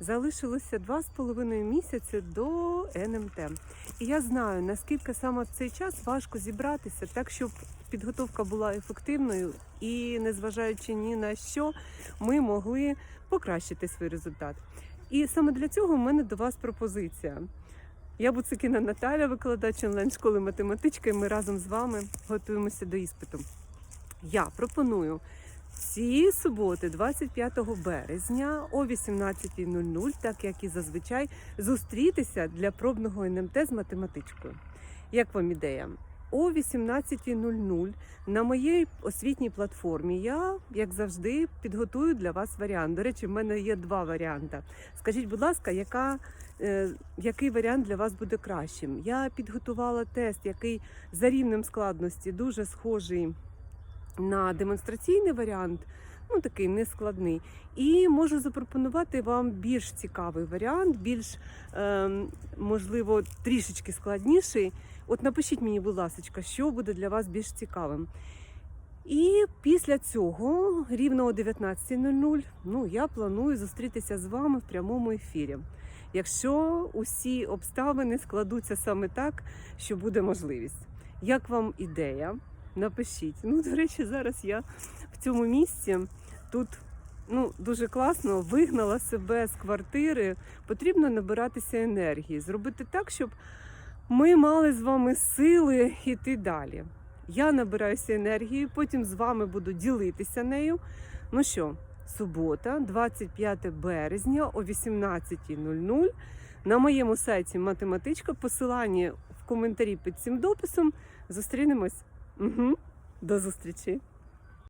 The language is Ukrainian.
Залишилося два з половиною місяці до НМТ. І я знаю, наскільки саме в цей час важко зібратися, так щоб підготовка була ефективною і, незважаючи ні на що, ми могли покращити свій результат. І саме для цього в мене до вас пропозиція. Я Буцикіна Наталя, викладач онлайн-школи математичка, і ми разом з вами готуємося до іспиту. Я пропоную ці суботи, 25 березня о 18.00, так як і зазвичай, зустрітися для пробного НМТ з математичкою. Як вам ідея? О 18.00 на моїй освітній платформі я, як завжди, підготую для вас варіант. До речі, в мене є два варіанти. Скажіть, будь ласка, яка, е, який варіант для вас буде кращим? Я підготувала тест, який за рівнем складності дуже схожий на демонстраційний варіант, ну такий нескладний. І можу запропонувати вам більш цікавий варіант, більш е, можливо трішечки складніший. От напишіть мені, будь ласка, що буде для вас більш цікавим. І після цього, рівно о 19.00, ну я планую зустрітися з вами в прямому ефірі. Якщо усі обставини складуться саме так, що буде можливість. Як вам ідея? Напишіть. Ну, до речі, зараз я в цьому місці тут ну, дуже класно вигнала себе з квартири. Потрібно набиратися енергії, зробити так, щоб ми мали з вами сили йти далі. Я набираюся енергії, потім з вами буду ділитися нею. Ну що, субота, 25 березня о 18.00 на моєму сайті математичка. Посилання в коментарі під цим дописом. Зустрінемось. Угу. До зустрічі!